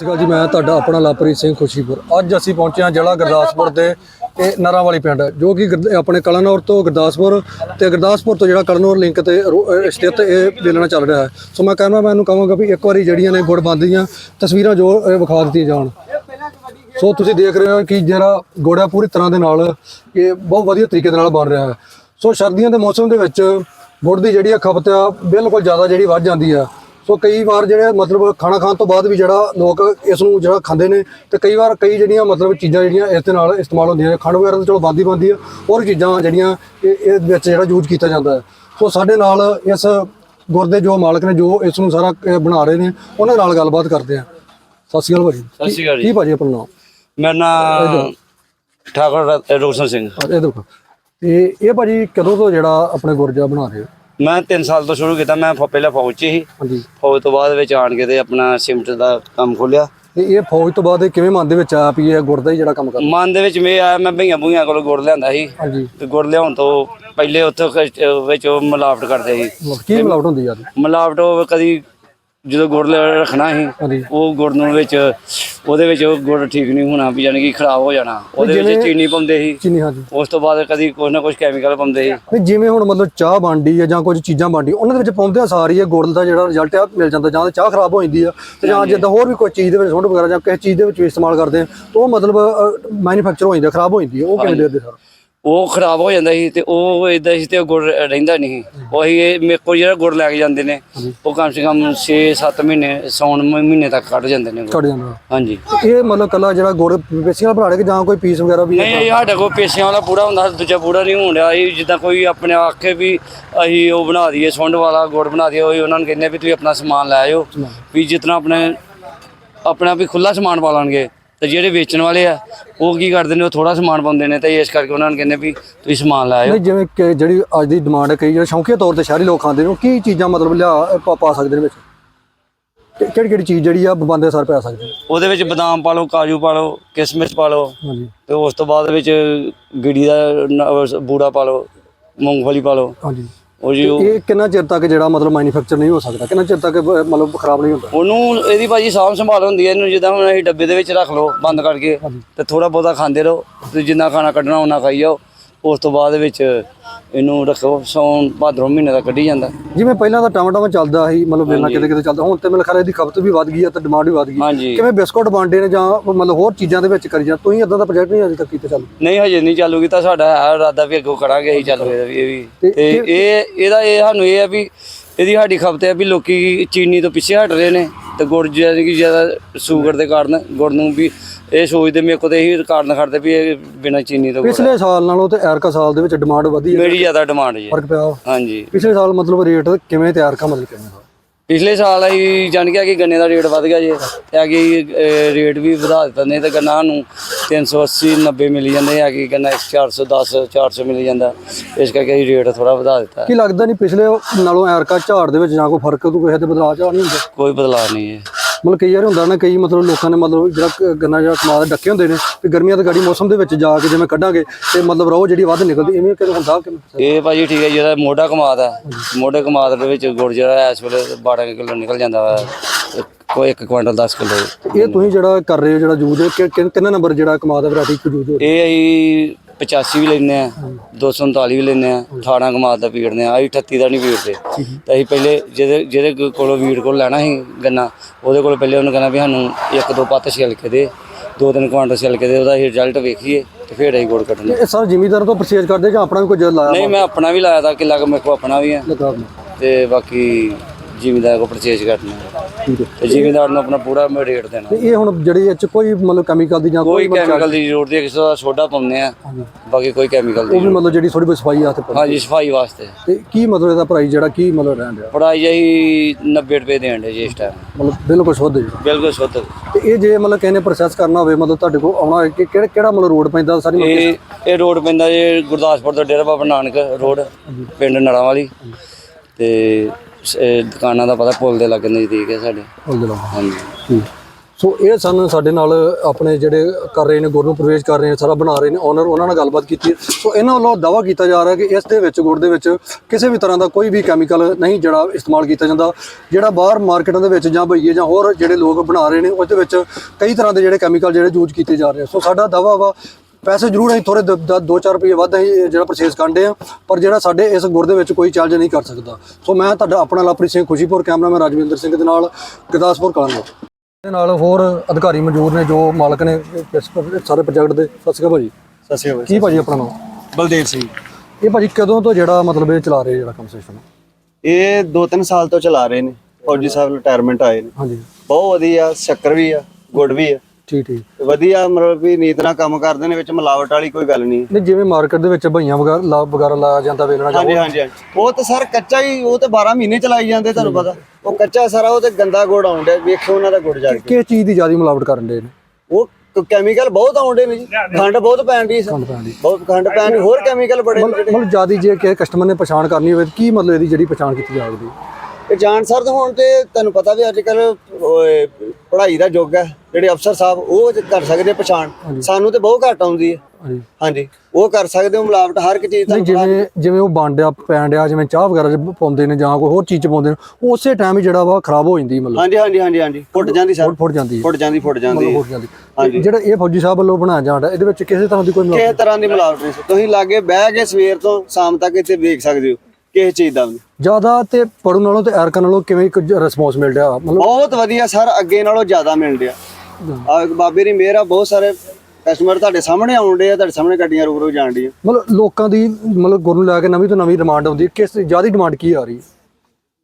ਸਤਿ ਸ਼੍ਰੀ ਅਕਾਲ ਜੀ, ਮੈਂ ਤੁਹਾਡਾ ਆਪਣਾ ਲਾਪਰੀ ਸਿੰਘ ਖੁਸ਼ੀਪੁਰ। ਅੱਜ ਅਸੀਂ ਪਹੁੰਚੇ ਹਾਂ ਜ਼ਿਲ੍ਹਾ ਗੁਰਦਾਸਪੁਰ ਦੇ ਇਹ ਨਰਾਂ ਵਾਲੀ ਪਿੰਡ, ਜੋ ਕਿ ਗੁਰਦ- ਆਪਣੇ ਕਲਨੌਰ ਤੋਂ ਗੁਰਦਾਸਪੁਰ ਤੇ ਗੁਰਦਾਸਪੁਰ ਤੋਂ ਜਿਹੜਾ ਕਲਨੌਰ ਲਿੰਕ ਤੇ ਰੋ- ਸਥਿਤ ਇਹ ਵੇਲਣਾ ਚੱਲ ਰਿਹਾ ਹੈ। ਸੋ ਮੈਂ ਕਹਿੰਦਾ ਮੈਂ ਕਹਾਂਗਾ ਵੀ ਇੱਕ ਵਾਰੀ ਜਿਹੜੀਆਂ ਨੇ ਗੁੜ ਬੰਦੀਆਂ, ਤਸਵੀਰਾਂ ਜੋ ਇਹ ਵਿਖਾ ਦਿੱਤੀਆਂ ਜਾਣ। ਸੋ ਤੁਸੀਂ ਦੇਖ ਰਹੇ ਹੋ ਕਿ ਜਿਹੜਾ ਗੁੜ ਹੈ ਪੂਰੀ ਤਰ੍ਹਾਂ ਦੇ ਨਾਲ ਇਹ ਬਹੁਤ ਵਧੀਆ ਤਰੀਕੇ ਦੇ ਨਾਲ ਬਣ ਰਿਹਾ ਹੈ। ਸੋ ਸਰਦੀਆਂ ਦੇ ਮੌਸਮ ਦੇ ਵਿੱਚ ਗੁੜ ਦੀ ਜਿਹੜੀ ਆ ਖਪਤ ਆ, ਬਿਲਕੁਲ ਜ਼ਿਆਦਾ ਜਿਹੜੀ ਵੱਧ ਜਾਂਦੀ ਆ। ਸੋ ਕਈ ਵਾਰ ਜਿਹੜੇ ਮਤਲਬ ਖਾਣਾ ਖਾਣ ਤੋਂ ਬਾਅਦ ਵੀ ਜਿਹੜਾ ਲੋਕ ਇਸ ਨੂੰ ਜਿਹੜਾ ਖਾਂਦੇ ਨੇ ਤੇ ਕਈ ਵਾਰ ਕਈ ਜਿਹੜੀਆਂ ਮਤਲਬ ਚੀਜ਼ਾਂ ਜਿਹੜੀਆਂ ਇਸ ਦੇ ਨਾਲ ਇਸਤੇਮਾਲ ਹੁੰਦੀਆਂ ਨੇ। ਖੰਡ ਵਗੈਰਾ ਤਾਂ ਚਲੋ ਬੰਦੀ ਬੰਦੀ ਆ ਹੋਰ ਚੀਜ਼ਾਂ ਜਿਹੜੀਆਂ ਇਹ ਵਿੱਚ ਜਿਹੜਾ ਯੂਜ਼ ਕੀਤਾ ਜਾਂਦਾ ਹੈ। ਸੋ ਸਾਡੇ ਨਾਲ ਇਸ ਗੁੜ ਦੇ ਜੋ ਮਾਲਕ ਨੇ ਜੋ ਇਸ ਨੂੰ ਸਾਰਾ ਬਣਾ ਰਹੇ ਨੇ ਉਹਨਾਂ ਨਾਲ ਗੱਲਬਾਤ ਕਰਦੇ ਆ। ਸਤਿ ਸ਼੍ਰੀ ਅਕਾਲ ਭਾਜੀ। ਸਤਿ ਸ਼੍ਰੀ ਅਕਾਲ ਕੀ ਭਾਜੀ ਆਪਣਾ ਨਾਮ? ਮੇਰਾ ਨਾਮ ਠਾਕੁਰ ਰੋਸ਼ਨ ਸਿੰਘ। ਇਹ ਦੇਖੋ। ਤੇ ਇਹ ਭਾਜੀ ਕਦੋਂ ਤੋਂ ਜਿਹੜਾ ਆਪਣੇ ਗੁਰਜਾ ਬਣਾ ਰਹੇ ਹੋ? ਮੈਂ 3 ਸਾਲ ਤੋਂ ਸ਼ੁਰੂ ਕੀਤਾ ਮੈਂ ਫ- ਪਹਿਲਾਂ ਫੌਜ 'ਚ ਸੀ ਹਾਂਜੀ। ਫੌਜ ਤੋਂ ਬਾਅਦ ਵਿੱਚ ਆਣ ਕੇ ਤੇ ਆਪਣਾ ਸਿਮਟ ਦਾ ਕੰਮ ਖੋਲਿਆ ਤੇ ਇਹ ਫੌਜ ਤੋਂ ਬਾਅਦ ਇਹ ਕਿਵੇਂ ਮਨ ਦੇ ਵਿੱਚ ਆਇਆ ਵੀ ਇਹ ਗੁੜ ਦਾ ਹੀ ਜਿਹੜਾ ਕੰਮ ਕਰ ਮਨ ਦੇ ਵਿੱਚ ਮੈਂ ਆਇਆ ਮੈਂ ਭਈਆਂ ਭੂਈਆਂ ਕੋਲ ਗੁੜ ਲਿਆਂਦਾ ਸੀ। ਹਾਂਜੀ। ਤੇ ਗੁੜ ਲਿਆਉਣ ਤੋਂ ਪਹਿਲੇ ਉੱਥੇ ਖ- ਵਿੱਚ ਉਹ ਮਿਲਾਵਟ ਕਰਦੇ ਸੀ। ਕੀ ਮਿਲਾਵਟ ਹੁੰਦੀ ਯਾਰ ਮਿਲਾਵਟ ਉਹ ਕਦੀ ਜਦੋਂ ਗੁੜ ਰੱਖਣਾ ਸੀ ਉਹ ਗੁੜ ਨੂੰ ਵਿੱਚ ਉਹਦੇ ਵਿੱਚ ਉਹ ਗੁੜ ਠੀਕ ਨਹੀਂ ਹੋਣਾ ਵੀ ਯਾਨੀ ਕਿ ਖਰਾਬ ਹੋ ਜਾਣਾ। ਉਹਦੇ ਵਿੱਚ ਚੀਨੀ ਪਾਉਂਦੇ ਸੀ। ਚੀਨੀ ਹਾਂਜੀ। ਉਸ ਤੋਂ ਬਾਅਦ ਕਦੀ ਕੁਛ ਨਾ ਕੁਛ ਕੈਮੀਕਲ ਪਾਉਂਦੇ ਸੀ। ਜਿਵੇਂ ਹੁਣ ਮਤਲਬ ਚਾਹ ਬਣਦੀ ਹੈ ਜਾਂ ਕੁਝ ਚੀਜ਼ਾਂ ਬਣਦੀ ਉਹਨਾਂ ਦੇ ਵਿੱਚ ਪਾਉਂਦੇ ਆ ਸਾਰੀ ਇਹ ਗੁੜ ਦਾ ਜਿਹੜਾ ਰਿਜ਼ਲਟ ਆ ਮਿਲ ਜਾਂਦਾ ਜਾਂ ਤਾਂ ਚਾਹ ਖਰਾਬ ਹੋ ਜਾਂਦੀ ਆ ਤੇ ਜਾਂ ਜਿੱਦਾਂ ਹੋਰ ਵੀ ਕੋਈ ਚੀਜ਼ ਦੇ ਵਿੱਚ ਸੁੰਡ ਵਗੈਰਾ ਜਾਂ ਕਿਸੇ ਚੀਜ਼ ਦੇ ਵਿੱਚ ਇਸਤੇਮਾਲ ਕਰਦੇ ਆ ਉਹ ਮਤਲਬ ਮੈਨੂਫੈਕਚਰ ਹੋ ਜਾਂਦਾ ਖਰਾਬ ਹੋ ਜਾਂਦੀ ਹੈ ਉਹ ਕਿਵੇਂ ਦੇ ਦੇ ਸਰ ਉਹ ਖਰਾਬ ਹੋ ਜਾਂਦਾ ਸੀ ਤੇ ਉਹ ਇਦਾਂ ਸੀ ਤੇ ਉਹ ਗੁੜ ਰਹਿੰਦਾ ਨਹੀਂ ਸੀ। ਉਹੀ ਇਹ ਮੇਰੇ ਕੋਲ ਜਿਹੜਾ ਗੁੜ ਲੈ ਕੇ ਜਾਂਦੇ ਨੇ ਉਹ ਕਮ ਸੇ ਕਮ 6-7 ਮਹੀਨੇ ਸੌਣ ਮ- ਮਹੀਨੇ ਤੱਕ ਕੱਢ ਜਾਂਦੇ ਨੇ ਗੁੜ। ਕੱਢ ਜਾਂਦਾ ਹਾਂਜੀ। ਇਹ ਮਤਲਬ ਕੱਲਾ ਜਿਹੜਾ ਗੁੜ ਬੇਸਿਕਲ ਬਣਾ ਰਹੇ ਕਿ ਜਾਂ ਕੋਈ ਪੀਸ ਵਗੈਰਾ ਵੀ ਨਹੀਂ ਇਹ ਸਾਡੇ ਕੋਲ ਪੇਸ਼ਿਆਂ ਵਾਲਾ ਪੂਰਾ ਹੁੰਦਾ ਦੂਜਾ ਪੂਰਾ ਨਹੀਂ ਡਿਆ। ਇਹ ਜਿੱਦਾਂ ਕੋਈ ਆਪਣੇ ਆਖੇ ਵੀ ਅਸੀਂ ਉਹ ਬਣਾ ਦਈਏ ਸੁੰਡ ਵਾਲਾ ਗੁੜ ਬਣਾ ਦਈਏ ਉਹ ਉਹਨਾਂ ਨੂੰ ਕਹਿੰਦੇ ਵੀ ਤੁਸੀਂ ਆਪਣਾ ਸਮਾਨ ਲੈ ਆਇਓ ਵੀ ਜਿਤਨਾ ਆਪਣੇ ਆਪਣਾ ਵੀ ਖੁੱਲਾ ਸਮਾਨ ਪਾ ਲੈਣਗੇ। ਤੇ ਜਿਹੜੇ ਵੇਚਣ ਵਾਲੇ ਆ ਉਹ ਕੀ ਕਰਦੇ ਨੇ ਉਹ ਥੋੜਾ ਸਮਾਨ ਪਾਉਂਦੇ ਨੇ ਤੇ ਇਸ ਕਰਕੇ ਉਹਨਾਂ ਨੂੰ ਕਹਿੰਦੇ ਵੀ ਤੁਸੀਂ ਸਮਾਨ ਲੈ ਆਇਓ ਨਹੀਂ ਜਿਵੇਂ ਕਿ ਜਿਹੜੀ ਅੱਜ ਦੀ ਡਿਮਾਂਡ ਹੈ ਕਈ ਜਿਹੜੇ ਸ਼ੌਂਕੀਆ ਤੌਰ ਤੇ ਸ਼ਹਿਰੀ ਲੋਕ ਖਾਂਦੇ ਨੇ ਉਹ ਕੀ ਚੀਜ਼ਾਂ ਮਤਲਬ ਲਿਆ ਪਾ- ਪਾ ਸਕਦੇ ਨੇ ਵਿੱਚ? ਕਿਹੜੀ ਕਿਹੜੀ ਚੀਜ਼ ਜਿਹੜੀ ਆ ਬੰਦੇ ਸਰ ਪੈ ਸਕਦੇ ਉਹਦੇ ਵਿੱਚ ਬਦਾਮ ਪਾ ਲਓ ਕਾਜੂ ਪਾ ਲਓ ਕਿਸਮਿਸ ਪਾ ਲਓ ਹਾਂਜੀ। ਤੇ ਉਸ ਤੋਂ ਬਾਅਦ ਵਿੱਚ ਗਿੜੀ ਦਾ ਨ- ਬੂੜਾ ਪਾ ਲਓ ਮੂੰਗਫਲੀ ਪਾ ਲਓ। ਹਾਂਜੀ। ਉਹ ਜੀ ਉਹ- ਇਹ ਕਿੰਨਾ ਚਿਰ ਤੱਕ ਜਿਹੜਾ ਮਤਲਬ ਮੈਨੂਫੈਕਚਰ ਨਹੀਂ ਹੋ ਸਕਦਾ? ਕਿੰਨਾ ਚਿਰ ਤੱਕ ਬ- ਮਤਲਬ ਖਰਾਬ ਨਹੀਂ ਹੁੰਦਾ? ਉਹਨੂੰ ਇਹਦੀ ਭਾਜੀ ਸਾਂਭ ਸੰਭਾਲ ਹੁੰਦੀ ਹੈ ਇਹਨੂੰ ਜਿੱਦਾਂ ਹੁਣ ਅਸੀਂ ਡੱਬੇ ਦੇ ਵਿੱਚ ਰੱਖ ਲਓ ਬੰਦ ਕਰਕੇ ਤੇ ਥੋੜਾ ਬਹੁਤਾ ਖਾਂਦੇ ਰਹੋ ਤੇ ਜਿੰਨਾ ਖਾਣਾ ਕੱਢਣਾ ਉਹਨਾਂ ਖਾਈ ਜਾਓ। ਉਸ ਤੋਂ ਬਾਅਦ ਵਿੱਚ ਇਹਨੂੰ ਰੱਖੋ ਸੌਣ ਭਾਦਰੋਂ ਮਹੀਨੇ ਦਾ ਕੱਢੀ ਜਾਂਦਾ। ਜਿਵੇਂ ਪਹਿਲਾਂ ਤਾਂ ਟਮਾਟਾ ਚੱਲਦਾ ਸੀ ਮਤਲਬ ਵੇਲਾ ਕਿਤੇ ਕਿਤੇ ਚੱਲਦਾ ਹੁਣ ਤੇ ਮੇਰੇ ਖਿਆਲ ਇਹਦੀ ਖਪਤ ਵੀ ਵੱਧ ਗਈ ਹੈ ਤੇ ਡਿਮਾਂਡ ਵੀ ਵੱਧ ਗਈ। ਕਿਵੇਂ ਬਿਸਕੁਟ ਬਾਂਡੇ ਨੇ ਜਾਂ ਮਤਲਬ ਹੋਰ ਚੀਜ਼ਾਂ ਦੇ ਵਿੱਚ ਕਰੀ ਜਾਂ ਤੁਸੀਂ ਇਦਾਂ ਦਾ ਪ੍ਰੋਜੈਕਟ ਨਹੀਂ ਅਜੇ ਤੱਕ ਕੀਤਾ ਚੱਲ? ਨਹੀਂ ਹਜੇ ਨਹੀਂ ਚਾਲੂ ਕੀਤਾ ਸਾਡਾ ਹੈ ਇਰਾਦਾ ਵੀ ਅੱਗੋਂ ਕਰਾਂਗੇ ਅਸੀਂ ਚਾਲੂ ਇਹਦਾ ਵੀ ਇਹ ਵੀ। ਤੇ ਇਹ ਇਹਦਾ ਇਹ ਸਾਨੂੰ ਇਹ ਆ ਵੀ ਇਹਦੀ ਸਾਡੀ ਖਪਤ ਹੈ ਵੀ ਲੋਕੀ ਚੀਨੀ ਤੋਂ ਪਿੱਛੇ ਹਟ ਰਹੇ ਨੇ। ਤੇ ਗੁੜ ਜਿਹੜੀ ਕਿ ਜ਼ਿਆਦਾ ਸ਼ੂਗਰ ਦੇ ਕਾਰਨ ਗੁੜ ਨੂੰ ਵੀ ਇਹ ਸੋਚਦੇ ਮੇਰੇ ਕੋਲ ਤੇ ਇਹੀ ਕਾਰਨ ਖੜਦੇ ਵੀ ਇਹ ਬਿਨਾਂ ਚੀਨੀ ਤੋਂ ਗੁੜ ਹੈ। ਪਿਛਲੇ ਸਾਲ ਨਾਲੋਂ ਤੇ ਐਰਕਾ ਸਾਲ ਦੇ ਵਿੱਚ ਡਿਮਾਂਡ ਵਧੀ ਹੈ। ਮੇਰੀ ਜ਼ਿਆਦਾ ਡਿਮਾਂਡ ਜੀ। ਫ਼ਰਕ ਪਿਆ। ਹਾਂਜੀ। ਪਿਛਲੇ ਸਾਲ ਮਤਲਬ ਰੇਟ ਕਿਵੇਂ ਤੇ ਐਰਕਾ ਮਤਲਬ ਕਿਵੇਂ ਦਾ? ਪਿਛਲੇ ਸਾਲ ਅਸੀਂ ਜਾਣ ਗਿਆ ਕਿ ਗੰਨੇ ਦਾ ਰੇਟ ਵਧ ਗਿਆ ਜੀ। ਤੇ ਅੱਗੇ ਰੇਟ ਵੀ ਵਧਾ ਦਿੱਤਾ। ਨਹੀਂ ਤਾਂ ਗੰਨਾ ਨੂੰ 380 90 ਮਿਲ ਜਾਂਦੇ ਆ ਕਿ ਗੰਨਾ 410 400 ਮਿਲ ਜਾਂਦਾ। ਇਸ ਕਰਕੇ ਅਸੀਂ ਰੇਟ ਥੋੜਾ ਵਧਾ ਦਿੱਤਾ। ਕੀ ਲੱਗਦਾ ਨਹੀਂ ਪਿਛਲੇ ਨਾਲੋਂ ਐਰਕਾ ਝਾੜ ਦੇ ਵਿੱਚ ਜਾਂ ਕੋਈ ਫ਼ਰਕ ਤੋਂ ਕਿਸੇ ਤੇ ਬਦਲਾਅ ਝਾੜ ਨਹੀਂ ਹੁੰਦਾ? ਕੋਈ ਬਦਲਾਅ ਨਹੀਂ ਹੈ। ਮਤਲਬ ਕਈ ਵਾਰ ਹੁੰਦਾ ਨਾ ਕਈ ਮਤਲਬ ਲੋਕਾਂ ਨੇ ਮਤਲਬ ਜਿਹੜਾ ਗੰਨਾ ਜਿਹੜਾ ਕਮਾਲ ਡੱਕੇ ਹੁੰਦੇ ਨੇ ਤੇ ਗਰਮੀਆਂ ਦੀ ਗਾੜੀ ਮੌਸਮ ਦੇ ਵਿੱਚ ਜਾ ਕੇ ਜਿਵੇਂ ਕੱਢਾਂਗੇ ਤੇ ਮਤਲਬ ਰੋਹ ਜਿਹੜੀ ਵੱਧ ਨਿਕਲਦੀ ਐਵੇਂ ਕਿਤੇ ਹੁੰਦਾ ਕਿ ਇਹ ਭਾਜੀ ਠੀਕ ਹੈ ਜਿਹੜਾ ਮੋਢਾ ਕਮਾਦ ਹੈ। ਮੋਢੇ ਕਮਾਦ ਦੇ ਵਿੱਚ ਗੁੜ ਜਿਹੜਾ ਇਸ ਵੇਲੇ 12 ਕਿਲੋ ਨਿਕਲ ਜਾਂਦਾ ਵਾ ਕੋਈ 1 ਕੁਇੰਟਲ 10 ਕਿਲੋ। ਇਹ ਤੁਸੀਂ ਜਿਹੜਾ ਕਰ ਰਹੇ ਹੋ ਜਿਹੜਾ ਯੂਜ਼ ਹੈ ਕਿੰਨਾ ਨੰਬਰ ਜਿਹੜਾ ਕਮਾਲ ਦਾ ਵੈਰਾਈਟੀ ਕੁ ਯੂਜ਼ ਹੋ ਇਹ ਅਸੀਂ 85 ਵੀ ਲੈਨੇ ਆ 239 ਵੀ ਲੈਨੇ ਆ 18 ਕਮਾਦ ਦਾ ਪੀੜਦੇ ਆ ਅਸੀਂ 38 ਦਾ ਨਹੀਂ ਪੀੜਦੇ। ਤਾਂ ਅਸੀਂ ਪਹਿਲੇ ਜਿਹਦੇ ਜਿਹਦੇ ਕੋਲੋਂ ਵੀੜ ਕੋਲ ਲੈਣਾ ਸੀ ਗੰਨਾ ਉਹਦੇ ਕੋਲ ਪਹਿਲੇ ਉਹਨੂੰ ਕਹਿੰਦਾ ਵੀ ਸਾਨੂੰ ਇੱਕ ਦੋ ਪੱਤ ਛਿਲ ਕੇ ਦੇ ਦੋ ਤਿੰਨ ਕੁਆਂਟਲ ਛਿਲ ਕੇ ਦੇ ਉਹਦਾ ਰਿਜ਼ਲਟ ਵੇਖੀਏ ਤੇ ਫਿਰ ਅਸੀਂ ਗੁੜ ਕੱਢਣਾ। ਇਹ ਸਰ ਜ਼ਿਮੀਦਾਰਾਂ ਤੋਂ ਪਰਚੇਜ ਕਰਦੇ ਜਾਂ ਆਪਣਾ ਵੀ ਕੋਈ ਜਦ ਲਾਇਆ ਨਹੀਂ ਮੈਂ ਆਪਣਾ ਵੀ ਲਾਇਆ ਤਾਂ ਕਿੱਲਾ ਕੁ ਮੇਰੇ ਕੋਲ ਆਪਣਾ ਵੀ ਆਪਣਾ? ਤੇ ਬਾਕੀ ਜ਼ਿਮੀਦਾਰ ਕੋ ਪਰਚੇਜ ਕਰਨਾ ਠੀਕ ਹੈ। ਤੇ ਜ਼ਿਮੀਦਾਰ ਨੂੰ ਆਪਣਾ ਪੂਰਾ ਰੇਟ ਦੇਣਾ। ਤੇ ਇਹ ਹੁਣ ਜਿਹੜੀ ਇਹ ਚ ਕੋਈ ਮਤਲਬ ਕੈਮੀਕਲ ਦੀ ਜਾਂ ਕੋਈ ਕੈਮੀਕਲ ਦੀ ਜ਼ਰੂਰਤ ਨਹੀਂ ਕਿਸੇ ਦਾ ਸੋਡਾ ਪਾਉਂਦੇ ਆ ਬਾਕੀ ਕੋਈ ਕੈਮੀਕਲ ਦੀ ਉਹ ਵੀ ਮਤਲਬ ਜਿਹੜੀ ਥੋੜੀ ਬਹੁ ਸਫ਼ਾਈ ਹੱਥ ਪਾ ਹਾਂਜੀ ਸਫ਼ਾਈ ਵਾਸਤੇ। ਤੇ ਕੀ ਮਤਲਬ ਇਹਦਾ ਪ੍ਰਾਈਸ ਜਿਹੜਾ ਕੀ ਮਤਲਬ ਰਹਿਣ ਰਿਹਾ ਪੜਾਈ ਜਾਈ 90 ਰੁਪਏ ਦੇਣ ਦੇ ਜੀ ਇਸ ਟਾਈਮ ਮਤਲਬ ਬਿਲਕੁਲ ਸ਼ੁੱਧ ਜੀ। ਬਿਲਕੁਲ ਸ਼ੁੱਧ। ਤੇ ਇਹ ਜੇ ਮਤਲਬ ਕਿਸੇ ਨੇ ਪ੍ਰੋਸੈਸ ਕਰਨਾ ਹੋਵੇ ਮਤਲਬ ਤੁਹਾਡੇ ਕੋਲ ਆਉਣਾ ਹੋਵੇ ਕਿ ਕਿਹੜਾ ਕਿਹੜਾ ਮਤਲਬ ਰੋਡ ਪੈਂਦਾ ਸਾਰੀ ਇਹ ਇਹ ਰੋਡ ਪੈਂਦਾ ਜੀ ਗੁਰਦਾਸਪੁਰ ਤੋਂ ਡੇਰਾ ਬਾਬਾ ਨਾਨਕ ਰੋਡ ਪਿੰਡ ਨੜਾਂ ਵਾਲੀ ਤੇ ਇਹ ਦੁਕਾਨਾਂ ਦਾ ਪਤਾ ਪੁਲ ਦੇ ਲੱਗੇ ਨਜ਼ਦੀਕ ਹੈ ਸਾਡੇ ਮਤਲਬ ਹਾਂਜੀ ਠੀਕ ਸੋ ਇਹ ਸਨ ਸਾਡੇ ਨਾਲ ਆਪਣੇ ਜਿਹੜੇ ਕਰ ਰਹੇ ਨੇ ਗੁੜ ਨੂੰ ਪ੍ਰਵੇਸ਼ ਕਰ ਰਹੇ ਨੇ ਸਾਰਾ ਬਣਾ ਰਹੇ ਨੇ ਓਨਰ ਉਹਨਾਂ ਨਾਲ ਗੱਲਬਾਤ ਕੀਤੀ। ਸੋ ਇਹਨਾਂ ਵੱਲੋਂ ਦਾਵਾ ਕੀਤਾ ਜਾ ਰਿਹਾ ਕਿ ਇਸ ਦੇ ਵਿੱਚ ਗੁੜ ਦੇ ਵਿੱਚ ਕਿਸੇ ਵੀ ਤਰ੍ਹਾਂ ਦਾ ਕੋਈ ਵੀ ਕੈਮੀਕਲ ਨਹੀਂ ਜਿਹੜਾ ਇਸਤੇਮਾਲ ਕੀਤਾ ਜਾਂਦਾ ਜਿਹੜਾ ਬਾਹਰ ਮਾਰਕੀਟਾਂ ਦੇ ਵਿੱਚ ਜਾਂ ਭਈਏ ਜਾਂ ਹੋਰ ਜਿਹੜੇ ਲੋਕ ਬਣਾ ਰਹੇ ਨੇ ਉਸ ਦੇ ਵਿੱਚ ਕਈ ਤਰ੍ਹਾਂ ਦੇ ਜਿਹੜੇ ਕੈਮੀਕਲ ਜਿਹੜੇ ਯੂਜ਼ ਕੀਤੇ ਜਾ ਰਹੇ। ਸੋ ਸਾਡਾ ਦਾਵਾ ਵਾ ਪੈਸੇ ਜ਼ਰੂਰ ਅਸੀਂ ਥੋੜੇ 2-4 ਰੁਪਏ ਵੱਧ ਅਸੀਂ ਜਿਹੜਾ ਪਰਚੇਸ ਕਰਦੇ ਆ ਪਰ ਜਿਹੜਾ ਸਾਡੇ ਇਸ ਗੁਰ ਦੇ ਵਿੱਚ ਕੋਈ ਚਾਰਜ ਨਹੀਂ ਕਰ ਸਕਦਾ। ਸੋ ਮੈਂ ਤੁਹਾਡਾ ਆਪਣਾ ਲਵਪ੍ਰੀਤ ਸਿੰਘ ਖੁਸ਼ੀਪੁਰ ਕੈਮਰਾਮੈਨ ਰਾਜਵਿੰਦਰ ਸਿੰਘ ਦੇ ਨਾਲ ਗੁਰਦਾਸਪੁਰ ਕਲਾਂਗਾ ਦੇ ਨਾਲ ਹੋਰ ਅਧਿਕਾਰੀ ਮੌਜੂਦ ਨੇ ਜੋ ਮਾਲਕ ਨੇ ਇਸ ਸਾਰੇ ਪ੍ਰੋਜੈਕਟ ਦੇ। ਸਤਿ ਸ਼੍ਰੀ ਅਕਾਲ ਭਾਜੀ। ਸਤਿ ਸ਼੍ਰੀ ਅਕਾਲ ਕੀ ਭਾਜੀ ਆਪਣਾ ਨਾਮ? ਬਲਦੇਵ ਸਿੰਘ। ਇਹ ਭਾਜੀ ਕਦੋਂ ਤੋਂ ਜਿਹੜਾ ਮਤਲਬ ਇਹ ਚਲਾ ਰਹੇ ਜਿਹੜਾ ਕੰਮ ਸਿਸਟਮ ਇਹ 2-3 ਸਾਲ ਤੋਂ ਚਲਾ ਰਹੇ ਨੇ। ਫੌਜੀ ਸਾਹਿਬ ਰਿਟਾਇਰਮੈਂਟ ਆਏ ਨੇ। ਹਾਂਜੀ। ਬਹੁਤ ਵਧੀਆ ਸ਼ੱਕਰ ਵੀ ਆ ਗੁੜ ਵੀ ਆ। ਠੀਕ ਠੀਕ। ਵਧੀਆ ਮਤਲਬ ਵੀ ਨੀਤ ਨਾਲ ਕੰਮ ਕਰਦੇ ਨੇ ਵਿੱਚ ਮਿਲਾਵਟ ਵਾਲੀ ਕੋਈ ਗੱਲ ਨਹੀਂ। ਨਹੀਂ ਜਿਵੇਂ ਮਾਰਕੀਟ ਦੇ ਵਿੱਚ ਭਈਆਂ ਵਗੈਰਾ ਲਾ ਵਗੈਰਾ ਲਾਇਆ ਜਾਂਦਾ ਵੇਲਣਾ ਹਾਂਜੀ ਹਾਂਜੀ ਹਾਂਜੀ। ਉਹ ਤਾਂ ਸਰ ਕੱਚਾ ਹੀ ਉਹ ਤੇ 12 ਮਹੀਨੇ ਚਲਾਈ ਜਾਂਦੇ ਤੁਹਾਨੂੰ ਪਤਾ। ਉਹ ਕੱਚਾ ਸਾਰਾ ਉਹ ਤੇ ਗੰਦਾ ਗੁੜ ਆਉਂਦਾ ਵੇਖੋ ਉਹਨਾਂ ਦਾ ਗੁੜ ਜਾ ਕੇ ਕਿਸ ਚੀਜ਼ ਦੀ ਜ਼ਿਆਦਾ ਮਿਲਾਵਟ ਕਰਨ ਦੇ ਨੇ? ਉਹ ਕੈਮੀਕਲ ਬਹੁਤ ਆਉਂਦੇ ਨੇ ਜੀ। ਖੰਡ ਬਹੁਤ ਪੈਣ ਦੀ ਖੰਡ ਪੈਣ ਦੀ। ਬਹੁਤ ਖੰਡ ਪੈਣ ਦੀ ਹੋਰ ਕੈਮੀਕਲ ਬੜੇ ਨੇ ਜਿਹੜੇ। ਮਤਲਬ ਜ਼ਿਆਦਾ ਜੇ ਕਿਸੇ ਕਸਟਮਰ ਨੇ ਪਛਾਣ ਕਰਨੀ ਹੋਵੇ ਤਾਂ ਕੀ ਮਤਲਬ ਇਹਦੀ ਜਿਹੜੀ ਪਛਾਣ ਕੀਤੀ ਜਾ ਸਕਦੀ ਇਹ ਜਾਣ ਸਰ ਹੁਣ ਤੇ ਤੁਹਾਨੂੰ ਪਤਾ ਵੀ ਅੱਜ ਕੱਲ ਪੜ੍ਹਾਈ ਦਾ ਯੁੱਗ ਹੈ। ਜਿਹੜੇ ਅਫਸਰ ਸਾਹਿਬ ਉਹ ਕਰ ਸਕਦੇ ਪਛਾਣ। ਸਾਨੂੰ ਤੇ ਬਹੁਤ ਘੱਟ ਆਉਂਦੀ ਹੈ। ਹਾਂਜੀ। ਹਾਂਜੀ। ਉਹ ਕਰ ਸਕਦੇ ਹੋ ਮਿਲਾਵਟ ਹਰ ਇੱਕ ਚੀਜ਼ ਤੁਹਾਨੂੰ ਜਿਵੇਂ ਜਿਵੇਂ ਉਹ ਬਾਂਡਿਆ ਪੈਂਡਿਆ ਜਿਵੇਂ ਚਾਹ ਵਗੈਰਾ ਪਾਉਂਦੇ ਨੇ ਜਾਂ ਕੋਈ ਹੋਰ ਚੀਜ਼ ਪਾਉਂਦੇ ਨੇ ਉਸੇ ਟਾਈਮ ਹੀ ਜਿਹੜਾ ਵਾ ਖਰਾਬ ਹੋ ਜਾਂਦੀ ਮਤਲਬ। ਹਾਂਜੀ ਹਾਂਜੀ ਹਾਂਜੀ ਹਾਂਜੀ। ਫੁੱਟ ਜਾਂਦੀ ਸਰ। ਫੁੱਟ ਜਾਂਦੀ ਫੁੱਟ ਜਾਂਦੀ ਫੁੱਟ ਜਾਂਦੀ ਫੁੱਟ ਜਾਂਦੀ ਤੇ ਜਿਹੜਾ ਇਹ ਫੌਜੀ ਸਾਹਿਬ ਵੱਲੋਂ ਬਣਾਇਆ ਜਾਂਦਾ ਇਹਦੇ ਵਿੱਚ ਕਿਸੇ ਤਰ੍ਹਾਂ ਦੀ ਕੋਈ ਮਿਲਾਵਟ ਕਿਸੇ ਤਰ੍ਹਾਂ ਦੀ ਮਿਲਾਵਟ ਨਹੀਂ ਤੁਸੀਂ ਲਾਗੇ ਬਹਿ ਕੇ ਸਵੇਰ ਤੋਂ ਸ਼ਾਮ ਤੱਕ ਇੱਥੇ ਵੇਖ ਸਕਦੇ ਹੋ। ਕਿਸੇ ਚੀਜ਼ ਦਾ? ਵੀ ਜ਼ਿਆਦਾ ਤੇ ਪੜੂ ਨਾਲੋਂ ਤੇ ਐਰਕਾ ਨਾਲੋਂ ਕਿਵੇਂ ਕੁਝ ਰਿਸਪੌਂਸ ਮਿਲ ਰਿਹਾ? ਮਤਲਬ ਬਹੁਤ ਵਧੀਆ ਸਰ ਅੱਗੇ ਨਾਲੋਂ ਜ਼ਿਆਦਾ ਮਿਲ ਰਿਹਾ। ਆ ਬਾਬੇ ਦੀ ਮਿਹਰ ਆ ਬਹੁਤ ਸਾਰੇ ਕਸਟਮਰ ਤੁਹਾਡੇ ਸਾਹਮਣੇ ਆਉਣ ਡੇ ਆ ਤੁਹਾਡੇ ਸਾਹਮਣੇ ਗੱਡੀਆਂ ਰੁਕ ਜਾਣ ਡੀਆਂ ਮਤਲਬ ਲੋਕਾਂ ਦੀ ਮਤਲਬ ਗੁਰ ਲੈ ਕੇ ਨਵੀਂ ਤੋਂ ਨਵੀਂ ਡਿਮਾਂਡ ਆਉਂਦੀ ਹੈ। ਕਿਸ ਜ਼ਿਆਦਾ ਡਿਮਾਂਡ ਕੀ ਆ ਰਹੀ? ਹੈ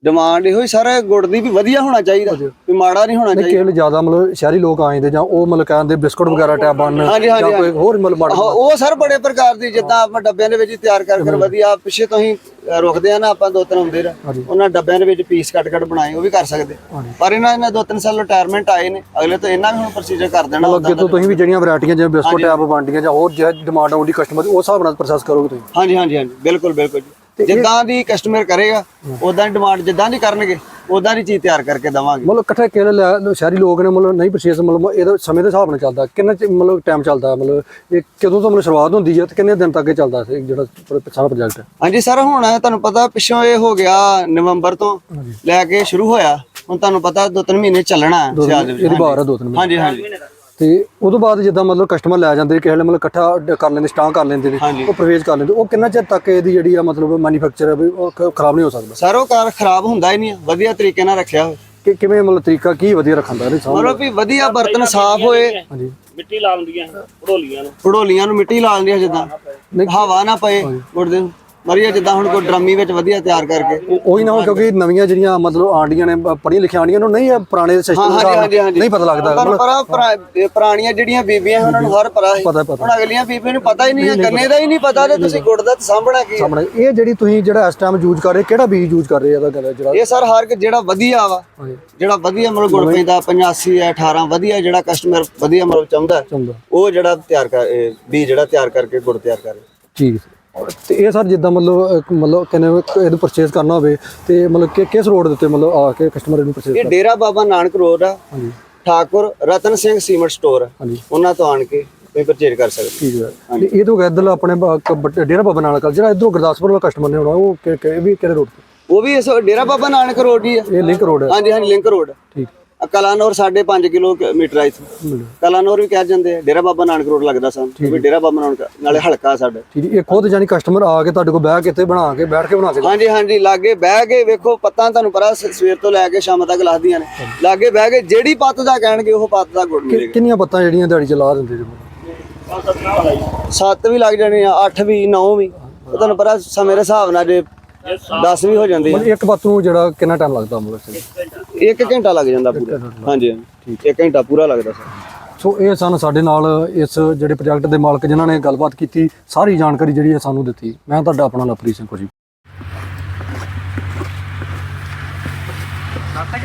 ਡਿਮਾਂਡ ਇਹੋ ਹੀ ਸਰ ਗੁੜ ਦੀ ਵੀ ਵਧੀਆ ਹੋਣਾ ਚਾਹੀਦਾ ਵੀ ਮਾੜਾ ਨਹੀਂ ਹੋਣਾ ਚਾਹੀਦਾ। ਵੇਲੇ ਜ਼ਿਆਦਾ ਮਤਲਬ ਸ਼ਹਿਰੀ ਲੋਕ ਆ ਜਾਂਦੇ ਜਾਂ ਉਹ ਮਤਲਬ ਕਹਿੰਦੇ ਬਿਸਕੁਟ ਵਗੈਰਾ ਟੈਬ ਬਣ ਹਾਂਜੀ, ਹਾਂਜੀ, ਜਾਂ ਕੋਈ ਹੋਰ ਮਤਲਬ ਮਾੜਾ ਉਹ ਸਰ ਬੜੇ ਪ੍ਰਕਾਰ ਦੀ ਜਿੱਦਾਂ ਆਪਾਂ ਡੱਬਿਆਂ ਦੇ ਵਿੱਚ ਤਿਆਰ ਕਰ ਕਰ ਵਧੀਆ ਪਿੱਛੇ ਤੋਂ ਹੀ ਰੁਕਦੇ ਆ ਨਾ ਆਪਾਂ ਦੋ ਤਿੰਨ ਹੁੰਦੇ ਉਹਨਾਂ ਡੱਬਿਆਂ ਦੇ ਵਿੱਚ ਪੀਸ ਕੱਟ ਕੱਟ ਬਣਾਏ ਉਹ ਵੀ ਕਰ ਸਕਦੇ। ਪਰ ਇਹਨਾਂ ਨੇ ਦੋ ਤਿੰਨ ਸਾਲ ਰਿਟਾਇਰਮੈਂਟ ਆਏ ਨੇ ਅਗਲੇ ਤੋਂ ਇਹਨਾਂ ਵੀ ਹੁਣ ਪ੍ਰੋਸੀਜਰ ਕਰ ਦੇਣਾ ਅੱਗੇ ਤੋਂ ਤੁਸੀਂ ਵੀ ਜਿਹੜੀਆਂ ਵੈਰਾਈਟੀਆਂ ਜਿਵੇਂ ਬਿਸਕੁਟ ਟੈਬ ਬਣਦੀਆਂ ਜਾਂ ਹੋਰ ਜਿਹੜਾ ਡਿਮਾਂਡ ਆਉਂਦੀ ਕਸਟਮਰ ਉਸ ਹਿਸਾਬ ਨਾਲ ਪ੍ਰੋਸੈਸ ਕਰੋਗੇ ਤੁਸੀਂ? ਹਾਂਜੀ ਹਾਂਜੀ ਹਾਂਜੀ ਬਿਲਕੁਲ ਬਿਲਕੁਲ ਜੀ। ਜਿੱਦਾਂ ਦੀ ਕਸਟਮਰ ਕਰੇਗਾ ਉਦਾਂ ਦੀ ਡਿਮਾਂਡ ਜਿੱਦਾਂ ਦੀ ਕਰਨਗੇ ਉਦਾਂ ਦੀ ਚੀਜ਼ ਤਿਆਰ ਕਰਕੇ ਦਵਾਂਗੇ। ਮਤਲਬ ਇਕੱਠੇ ਕਿਹੜੇ ਸ਼ਹਿਰੀ ਲੋਕ ਨੇ ਮਤਲਬ ਨਹੀਂ ਪਰਚੇਸ ਮਤਲਬ ਇਹਦਾ ਸਮੇਂ ਦੇ ਹਿਸਾਬ ਨਾਲ ਚੱਲਦਾ। ਕਿੰਨਾ ਮਤਲਬ ਟਾਈਮ ਚੱਲਦਾ? ਮਤਲਬ ਇਹ ਕਦੋਂ ਤੋਂ ਮਤਲਬ ਸ਼ੁਰੂਆਤ ਹੁੰਦੀ ਹੈ ਤੇ ਕਿੰਨੇ ਦਿਨ ਤੱਕ ਇਹ ਚੱਲਦਾ ਸੀ ਜਿਹੜਾ ਸਾਰਾ ਪ੍ਰੋਜੈਕਟ ਹਾਂਜੀ ਸਰ ਹੁਣ ਤੁਹਾਨੂੰ ਪਤਾ ਪਿੱਛੋਂ ਇਹ ਹੋ ਗਿਆ ਨਵੰਬਰ ਤੋਂ ਲੈ ਕੇ ਸ਼ੁਰੂ ਹੋਇਆ। ਹੁਣ ਤੁਹਾਨੂੰ ਪਤਾ ਦੋ ਤਿੰਨ ਮਹੀਨੇ ਚੱਲਣਾ ਹੈ ਸਿਆਲ ਦੇ ਵਿੱਚ। ਇਹਦੀ ਬਾਹਰ ਆ ਦੋ ਤਿੰਨ ਮਹੀਨੇ। ਹਾਂਜੀ ਹਾਂਜੀ। ਤੇ ਉਦੋਂ ਬਾਅਦ ਜਿੱਦਾਂ ਮਤਲਬ ਕਸਟਮਰ ਲੈ ਜਾਂਦੇ ਕਿਸੇ ਵੇਲੇ ਮਤਲਬ ਇਕੱਠਾ ਕਰ ਲੈਂਦੇ ਸਟਾਕ ਕਰ ਲੈਂਦੇ ਨੇ ਉਹ ਪ੍ਰਵੇਸ਼ ਕਰ ਲੈਂਦੇ। ਉਹ ਕਿੰਨਾ ਚਿਰ ਤੱਕ ਇਹਦੀ ਜਿਹੜੀ ਆ ਮਤਲਬ ਮੈਨੂਫੈਕਚਰ ਹੈ ਵੀ ਉਹ ਖ- ਖਰਾਬ ਨਹੀਂ ਹੋ ਸਕਦਾ? ਸਰ ਉਹ ਕਾਰ ਖਰਾਬ ਹੁੰਦਾ ਹੀ ਨਹੀਂ ਵਧੀਆ ਤਰੀਕੇ ਨਾਲ ਰੱਖਿਆ ਹੋਵੇ ਕਿ ਕਿਵੇਂ ਮਤਲਬ ਤਰੀਕਾ ਕੀ ਵਧੀਆ ਰੱਖਣ ਦਾ ਇਹਦੇ ਸਾਹਮਣੇ? ਮਤਲਬ ਵੀ ਵਧੀਆ ਬਰਤਨ ਸਾਫ਼ ਹੋਏ। ਹਾਂਜੀ ਮਿੱਟੀ ਲਾ ਦਿੰਦੀਆਂ ਪੜੋਲੀਆਂ ਨੂੰ। ਪੜੋਲੀਆਂ ਨੂੰ ਮਿੱਟੀ ਲਾ ਦਿੰਦੀਆਂ ਜਿੱਦਾਂ ਹਵਾ ਨਾ ਪਏ ਗੁਰਦੇ ਨੂੰ। ਮਰੀਆ ਜਿੱਦਾਂ ਹੁਣ ਕੋਈ ਡਰਮੀ ਵਿੱਚ ਵਧੀਆ ਤਿਆਰ ਕਰਕੇ। ਉਹ- ਨਾ ਕਿਉਂਕਿ ਨਵੀਆਂ ਜਿਹੜੀਆਂ ਮਤਲਬ ਆਂਡੀਆਂ ਨੇ ਪੜ੍ਹੀਆਂ ਲਿਖੀਆਂ ਆਂਡੀਆਂ ਨੂੰ ਨਹੀਂ ਪੁਰਾਣੇ ਸਿਸਟਮ ਹਾਂਜੀ ਨਹੀਂ ਪਤਾ ਲੱਗਦਾ ਤੁਹਾਨੂੰ ਪੁਰਾ- ਪੁਰਾਣੀਆਂ ਜਿਹੜੀਆਂ ਬੀਬੀਆਂ ਉਹਨਾਂ ਨੂੰ ਹਰ ਪਰਾ ਹੁਣ ਅਗਲੀਆਂ ਬੀਬੀਆਂ ਨੂੰ ਪਤਾ ਹੀ ਨਹੀਂ ਹੈ ਗੰਨੇ ਦਾ ਹੀ ਨਹੀਂ ਪਤਾ ਤੇ ਤੁਸੀਂ ਗੁੜ ਦਾ ਸਾਂਭਣਾ ਕੀ। ਸਾਹਮਣੇ ਇਹ ਜਿਹੜੀ ਤੁਸੀਂ ਜਿਹੜਾ ਇਸ ਟਾਈਮ ਯੂਜ਼ ਕਰ ਰਹੇ ਕਿਹੜਾ ਬੀਜ ਯੂਜ਼ ਕਰ ਰਹੇ ਇਹਦਾ ਗੱਲ ਜਿਹੜਾ ਇਹ ਸਰ ਹਰ ਜਿਹੜਾ ਵਧੀਆ ਵਾ ਜਿਹੜਾ ਵਧੀਆ ਮਤਲਬ ਗੁੜ ਪੈਂਦਾ 85 ਹੈ 18 ਵਧੀਆ ਜਿਹੜਾ ਕਸਟਮਰ ਵਧੀਆ ਮਤਲਬ ਚਾਹੁੰਦਾ ਉਹ ਜਿਹੜਾ ਤਿਆਰ ਕਰ ਬੀਜ ਜਿਹੜਾ ਤਿਆਰ ਕਰਕੇ ਗੁੜ ਤਿਆਰ ਕਰੇ ਠੀਕ। ਤੇ ਇਹ ਸਰ ਜਿੱਦਾਂ ਮਤਲਬ ਮਤਲਬ ਕਹਿੰਦੇ ਇਹਨੂੰ ਪਰਚੇਸ ਕਰਨਾ ਹੋਵੇ ਤੇ ਮਤਲਬ ਕਿ ਕਿਸ ਰੋਡ ਦੇ ਉੱਤੇ ਮਤਲਬ ਆ ਕੇ ਕਸਟਮਰ ਇਹਨੂੰ ਪਰਚੇਸ ਇਹ ਡੇਰਾ ਬਾਬਾ ਨਾਨਕ ਰੋਡ ਆ। ਹਾਂਜੀ। ਠਾਕੁਰ ਰਤਨ ਸਿੰਘ ਸੀਮੈਂਟ ਸਟੋਰ ਉਹਨਾਂ ਤੋਂ ਆਣ ਕੇ ਤੁਸੀਂ ਪਰਚੇਜ ਕਰ ਸਕਦੇ ਠੀਕ ਹੈ। ਇਹ ਤੋਂ ਇੱਧਰ ਆਪਣੇ ਡੇਰਾ ਬਾਬਾ ਨਾਨਕ ਜਿਹੜਾ ਇਧਰੋਂ ਗੁਰਦਾਸਪੁਰ ਵਾਲਾ ਕਸਟਮਰ ਨੇ ਹੋਣਾ ਉਹ ਕਿ- ਵੀ ਕਿਹੜੇ ਰੋਡ ਤੇ? ਉਹ ਵੀ ਇਸ ਡੇਰਾ ਬਾਬਾ ਨਾਨਕ ਰੋਡ ਹੀ ਆ। ਇਹ ਲਿੰਕ ਰੋਡ ਹੈ ਹਾਂਜੀ ਹਾਂਜੀ ਲਿੰਕ ਰੋਡ ਠੀਕ। ਕਲਾਨੌਰ 5.5 ਕਿਲੋਮੀਟਰ ਆ ਇੱਥੋਂ। ਕਲਾਨੌਰ ਵੀ ਕਹਿ ਜਾਂਦੇ ਆ ਡੇਰਾ ਬਾਬਾ ਨਾਨਕ ਰੋਡ ਲੱਗਦਾ ਸਾਨੂੰ ਵੀ ਡੇਰਾ ਬਾਬਾ ਨਾਨਕ ਨਾਲੇ ਹਲਕਾ ਸਾਡਾ। ਠੀਕ। ਇਹ ਖੁਦ ਜਾਨੀ ਕਸਟਮਰ ਆ ਕੇ ਤੁਹਾਡੇ ਕੋਲ ਬਹਿ ਕੇ ਇੱਥੇ ਬਣਾ ਕੇ ਬੈਠ ਕੇ ਬਣਾ ਕੇ ਹਾਂਜੀ ਹਾਂਜੀ ਲਾਗੇ ਬਹਿ ਕੇ ਵੇਖੋ ਪੱਤਾਂ ਤੁਹਾਨੂੰ ਸ- ਸਵੇਰ ਤੋਂ ਲੈ ਕੇ ਸ਼ਾਮ ਤੱਕ ਲਾਹਦੀਆਂ ਨੇ। ਲਾਗੇ ਬਹਿ ਕੇ ਜਿਹੜੀ ਪੱਤ ਦਾ ਕਹਿਣਗੇ ਉਹ ਪੱਤ ਦਾ ਗੁੜ ਮਿਲੇਗਾ। ਕਿੰਨੀਆਂ ਪੱਤਾਂ ਜਿਹੜੀਆਂ ਦਿਹਾੜੀ ਚ ਲਾ ਦਿੰਦੇ ਜੀ? ਸੱਤ ਵੀ ਲੱਗ ਜਾਣੇ ਆ 8 ਵੀ 9 ਵੀ। ਤੁਹਾਨੂੰ ਪਤਾ ਸਮੇਂ ਦੇ ਹਿਸਾਬ ਨਾਲ ਜੇ 10 ਵੀ ਹੋ ਜਾਂਦੇ ਆ। ਇੱਕ ਬੱਤ ਨੂੰ ਜਿਹੜਾ ਕਿੰਨਾ ਟਾਈਮ ਲੱਗਦਾ ਮਤਲਬ 1 ਘੰਟਾ ਲੱਗ ਜਾਂਦਾ ਪੂਰਾ। ਹਾਂਜੀ। ਠੀਕ 1 ਘੰਟਾ ਪੂਰਾ ਲੱਗਦਾ ਸਰ। ਸੋ ਇਹ ਸਨ ਸਾਡੇ ਨਾਲ ਇਸ ਜਿਹੜੇ ਪ੍ਰੋਜੈਕਟ ਦੇ ਮਾਲਕ ਜਿਨ੍ਹਾਂ ਨੇ ਗੱਲਬਾਤ ਕੀਤੀ ਸਾਰੀ ਜਾਣਕਾਰੀ ਜਿਹੜੀ ਹੈ ਸਾਨੂੰ ਦਿੱਤੀ। ਮੈਂ ਤੁਹਾਡਾ ਆਪਣਾ ਲਵਪ੍ਰੀਤ ਸਿੰਘ ਕੋਜੀ। ਸਾਤਕ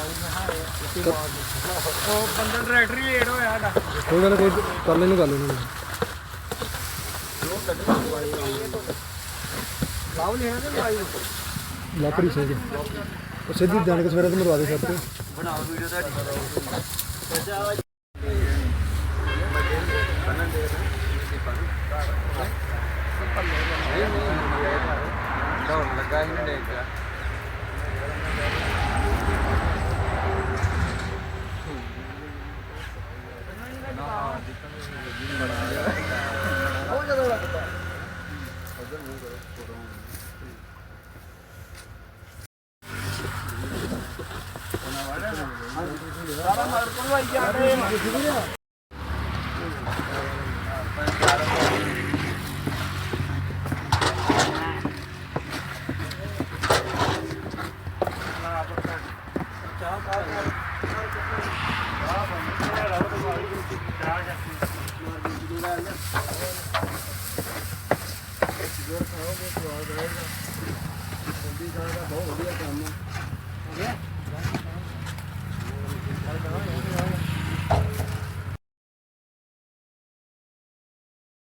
ਖੁਸ਼ੀ ਕੋਈ ਗੱਲ ਨੀ, ਕੋਈ ਕਰ ਲੈਣੀ ਗੱਲ ਇਹਨਾਂ ਨੇ ਲਾਪਰੀ ਸਿੰਘ ਉਹ ਸਿੱਧੀ ਜਾਣ ਕੇ ਸਵੇਰੇ ਤੇ ਮਰਵਾ ਦੇ ਸਭ ਤੇ? ਸਾਰਾ ਮਾਰ ਕੋਲਵਾਈ ਜਾਂਦੇ Thank you. ਗੁੜ ਖਾਓਗੇ ਸਵਾਦ ਰਹੇਗਾ ਠੰਡੀ ਚਾਹ ਦਾ ਬਹੁਤ ਵਧੀਆ ਕੰਮ ਹੈ